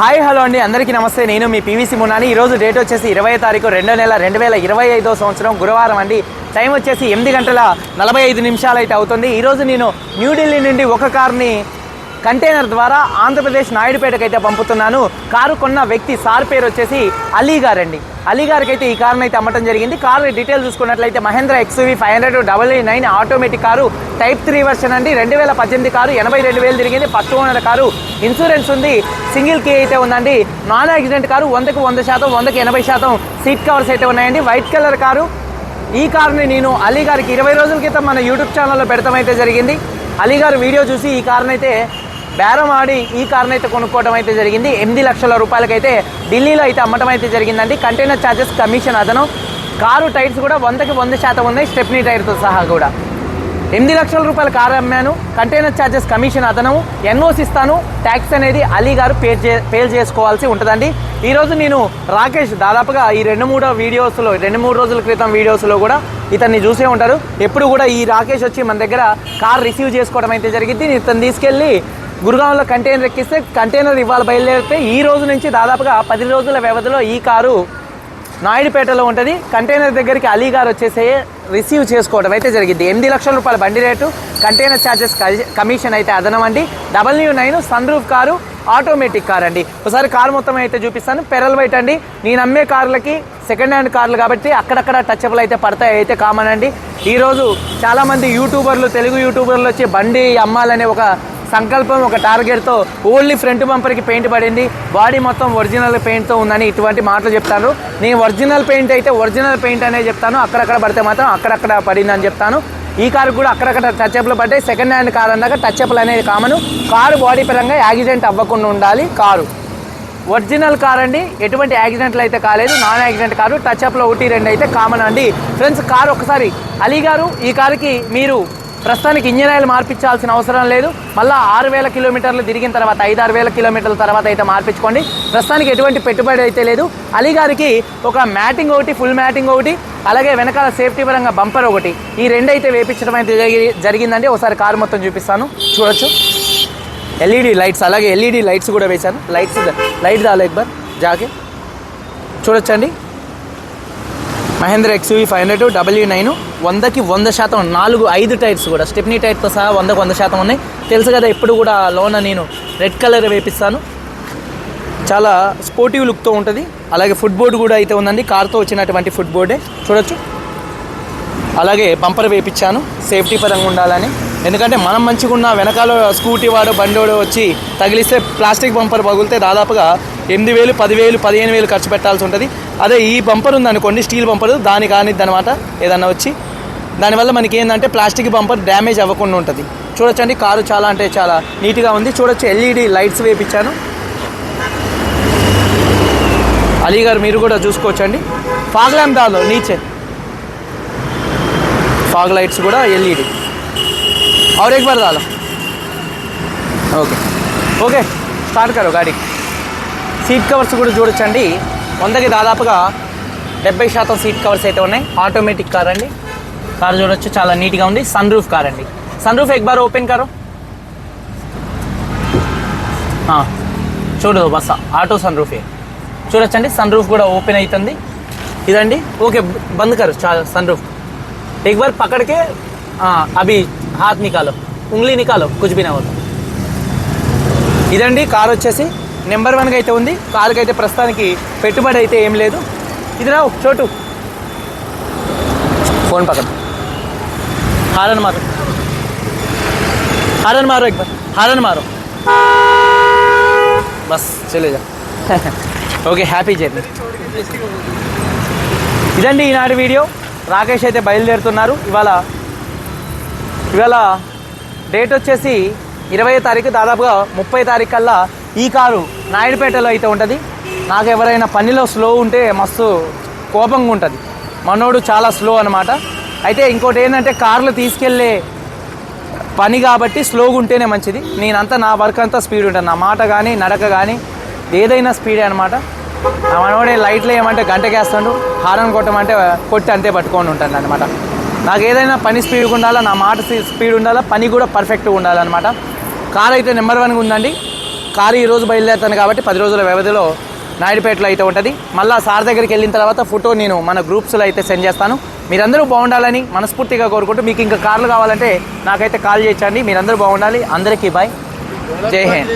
Hi hello అండి. అందరికీ నమస్తే. నేను మీ పీవీసీ మున్నాని. ఈరోజు డేట్ వచ్చేసి ఇరవై తారీఖు రెండో నెల రెండు వేల ఇరవై ఐదో సంవత్సరం గురువారం అండి. టైం వచ్చేసి ఎనిమిది గంటల నలభై ఐదు నిమిషాలు అయితే అవుతుంది ఈరోజు నేను న్యూఢిల్లీ నుండి ఒక కార్ని కంటైనర్ ద్వారా ఆంధ్రప్రదేశ్ నాయుడుపేటకు అయితే పంపుతున్నాను. కారు కొన్న వ్యక్తి సార్ పేరు వచ్చేసి అలీ గారండి. అండి అలీ గారికి అయితే ఈ కారును అయితే అమ్మటం జరిగింది. కారు డీటెయిల్ చూసుకున్నట్లయితే Mahindra XUV five hundred double nine automatic car type three version అండి. రెండు వేల పద్దెనిమిది కారు ఎనభై రెండు వేలు తిరిగింది. ఫస్ట్ ఓనర్ కారు ఇన్సూరెన్స్ ఉంది. సింగిల్ కీ అయితే ఉందండి. నాన్ యాక్సిడెంట్ కారు వందకు వంద శాతం వందకు ఎనభై శాతం సీట్ కవర్స్ అయితే ఉన్నాయండి. White colour car. ఈ కారుని నేను అలీ గారికి ఇరవై రోజుల క్రితం మన యూట్యూబ్ ఛానల్లో పెడతామైతే జరిగింది. అలీ గారు వీడియో చూసి ఈ కారుని అయితే బేరం ఆడి ఈ కారుని అయితే కొనుక్కోవడం అయితే జరిగింది. ఎనిమిది లక్షల రూపాయలకైతే ఢిల్లీలో అయితే అమ్మటం అయితే జరిగిందండి. కంటైనర్ ఛార్జెస్ కమిషన్ అతను కారు టైర్స్ కూడా వందకి వంద శాతం ఉన్నాయి. స్టెప్నీ టైర్తో సహా కూడా. ఎనిమిది లక్షల రూపాయల కారు అమ్మాను. కంటైనర్ ఛార్జెస్ కమిషన్ అతను ఎన్ఓసి ఇస్తాను. ట్యాక్స్ అనేది అలీ గారు పే చే పే చేసుకోవాల్సి ఉంటుందండి. ఈరోజు నేను రాకేష్ దాదాపుగా ఈ రెండు మూడో వీడియోస్లో రెండు మూడు రోజుల క్రితం వీడియోస్లో కూడా ఇతన్ని చూసే ఉంటారు. ఎప్పుడు కూడా ఈ రాకేష్ వచ్చి మన దగ్గర కార్ రిసీవ్ చేసుకోవడం అయితే జరిగింది. ఇతను తీసుకెళ్ళి గురుగాంలో కంటైనర్ ఎక్కిస్తే కంటైనర్ ఇవాళ బయలుదేరితే ఈ రోజు నుంచి దాదాపుగా పది రోజుల వ్యవధిలో ఈ కారు నాయుడుపేటలో ఉంటుంది. కంటైనర్ దగ్గరికి అలీ గారు వచ్చేసి రిసీవ్ చేసుకోవడం అయితే జరిగింది. ఎనిమిది లక్షల రూపాయల బండి రేటు కంటైనర్ ఛార్జెస్ కమిషన్ అయితే అదనం అండి double nine sunroof car automatic car అండి. ఒకసారి కారు మొత్తం అయితే చూపిస్తాను. పెరల్ వైట్ అండి. నేను అమ్మే కార్లకి సెకండ్ హ్యాండ్ కార్లు కాబట్టి అక్కడక్కడ టచ్అప్లు అయితే పడతాయి. అయితే కామన్ అండి. ఈరోజు చాలామంది యూట్యూబర్లు తెలుగు యూట్యూబర్లు వచ్చి బండి అమ్మాలనే ఒక సంకల్పం ఒక టార్గెట్తో ఓన్లీ ఫ్రంట్ బంపర్కి పెయింట్ పడింది. బాడీ మొత్తం ఒరిజినల్ పెయింట్తో ఉందని ఇటువంటి మాటలు చెప్తాను. నేను ఒరిజినల్ పెయింట్ అయితే ఒరిజినల్ పెయింట్ అనే చెప్తాను. అక్కడక్కడ పడితే మాత్రం అక్కడక్కడ పడిందని చెప్తాను. ఈ కారు కూడా అక్కడక్కడ టచ్అప్లు పడ్డాయి. సెకండ్ హ్యాండ్ కార్ అన్నాక టచ్అప్లు అనేది కామను. కారు బాడీ పరంగా యాక్సిడెంట్ అవ్వకుండా ఉండాలి కారు. ఒరిజినల్ కార్ అండి. ఎటువంటి యాక్సిడెంట్లు అయితే కాలేదు. Non accident car. టచ్అప్లో ఒకటి రెండు అయితే కామన్ అండి. ఫ్రెండ్స్ కారు ఒకసారి అలీ గారు ఈ కారుకి మీరు ప్రస్తుతానికి ఇంజన్ ఆయిల్ మార్పించాల్సిన అవసరం లేదు. మళ్ళీ ఆరు వేల కిలోమీటర్లు తిరిగిన తర్వాత ఐదు ఆరు వేల కిలోమీటర్ల తర్వాత అయితే మార్పించుకోండి. ప్రస్తుతానికి ఎటువంటి పెట్టుబడి అయితే లేదు. అలీ గారికి ఒక మ్యాటింగ్ ఒకటి ఫుల్ మ్యాటింగ్ ఒకటి అలాగే వెనకాల సేఫ్టీ పరంగా బంపర్ ఒకటి. ఈ రెండు అయితే వేపించడం అయితే జరిగి- జరిగిందండి. ఒకసారి కారు మొత్తం చూపిస్తాను. చూడొచ్చు. ఎల్ఈడి లైట్స్ అలాగే ఎల్ఈడి లైట్స్ కూడా వేశాను. లైట్స్ లైట్ దాలో ఎక్బర్ జాకే చూడొచ్చండి. Mahindra XUV five hundred W nine వందకి వంద శాతం నాలుగు ఐదు టైర్స్ కూడా. స్టెప్నీ టైర్తో సహా వందకు వంద శాతం ఉన్నాయి. తెలుసు కదా ఎప్పుడు కూడా లోన నేను రెడ్ కలర్ వేపిస్తాను. చాలా స్పోర్టివ్ లుక్తో ఉంటుంది. అలాగే ఫుట్బోర్డ్ కూడా అయితే ఉందండి. కార్తో వచ్చినటువంటి ఫుట్ బోర్డే చూడొచ్చు. అలాగే బంపర్ వేపించాను సేఫ్టీ పరంగా ఉండాలని. ఎందుకంటే మనం మంచిగా ఉన్న వెనకాల స్కూటీ వాడు బండోడు వచ్చి తగిలిస్తే ప్లాస్టిక్ బంపర్ పగిలితే దాదాపుగా ఎనిమిది వేలు పదివేలు పదిహేను వేలు ఖర్చు పెట్టాల్సి ఉంటుంది అదే ఈ బంపర్ ఉందనుకోండి స్టీల్ బంపర్ దాని కానిద్ది అనమాట ఏదన్నా వచ్చి దానివల్ల మనకి ఏంటంటే ప్లాస్టిక్ బంపర్ డ్యామేజ్ అవ్వకుండా ఉంటుంది చూడొచ్చండి కారు చాలా అంటే చాలా నీట్గా ఉంది చూడొచ్చు ఎల్ఈడి లైట్స్ వేపించాను అలీ గారు మీరు కూడా చూసుకోవచ్చండి ఫాగ్ ల్యాంప్ దాలో నీచే ఫాగ్ లైట్స్ కూడా ఎల్ఈడి और एक बार डालो ఓకే ఓకే స్టార్ట్ కరో గాడి సీట్ కవర్స్ కూడా చూడొచ్చండి వందకి దాదాపుగా డెబ్బై శాతం సీట్ కవర్స్ అయితే ఉన్నాయి ఆటోమేటిక్ కార్ అండి కార్ చూడొచ్చు చాలా నీట్గా ఉంది సన్ రూఫ్ కార్ అండి సన్ రూఫ్ ఎక్ బార్ ఓపెన్ కరో हाँ, చూడు బస్ ఆటో సన్ రూఫ్ చూడొచ్చండి సన్ రూఫ్ కూడా ఓపెన్ అవుతుంది ఇదండి ఓకే బంద్ కరు సన్ రూఫ్ एक बार पकड़ के हाँ अभी हाथ निकालो उंगली निकालो कुछ भी ना होता ఇదండి కార్ వచ్చేసి నెంబర్ వన్గా అయితే ఉంది. కారుకి అయితే ప్రస్తుతానికి పెట్టుబడి అయితే ఏం లేదు. ఇది రావు చోటు. ఫోన్ పక్కన. హారన్ మారు. హారన్ మారో ఎక్బర్ హారన్ మారో. బస్ చలేజా ఓకే హ్యాపీ జర్నీ. ఇదండి ఈనాటి వీడియో. రాకేష్ అయితే బయలుదేరుతున్నారు. ఇవాళ ఇవాళ డేట్ వచ్చేసి ఇరవై తారీఖు దాదాపుగా ముప్పై తారీఖు కల్లా ఈ కారు నాయుడుపేటలో అయితే ఉంటుంది. నాకు ఎవరైనా పనిలో స్లో ఉంటే మస్తు కోపంగా ఉంటుంది. మనోడు చాలా స్లో అనమాట అయితే ఇంకోటి ఏంటంటే కార్లు తీసుకెళ్ళే పని కాబట్టి స్లోగా ఉంటేనే మంచిది. నేనంతా నా వర్క్ అంతా స్పీడ్ ఉంటాను నా మాట కానీ నడక కానీ ఏదైనా స్పీడే అనమాట మనోడే లైట్లు ఏమంటే గంటకేస్తాడు హారన్ కొట్టమంటే కొట్టి అంతే పట్టుకొని ఉంటాను అనమాట నాకు ఏదైనా పని స్పీడ్గా ఉండాలా నా మాట స్పీడ్ ఉండాలా పని కూడా పర్ఫెక్ట్గా ఉండాలన్నమాట. కార్ అయితే నెంబర్ వన్గా ఉందండి. కారు ఈ రోజు బయలుదేరుతాను కాబట్టి పది రోజుల వ్యవధిలో నాయుడుపేటలో అయితే ఉంటుంది. మళ్ళీ సార్ దగ్గరికి వెళ్ళిన తర్వాత ఫోటో నేను మన గ్రూప్స్లో అయితే సెండ్ చేస్తాను. మీరందరూ బాగుండాలని మనస్ఫూర్తిగా కోరుకుంటూ మీకు ఇంకా కార్లు కావాలంటే నాకైతే కాల్ చేయించండి మీరందరూ బాగుండాలి. అందరికీ బాయ్. జై హింద్.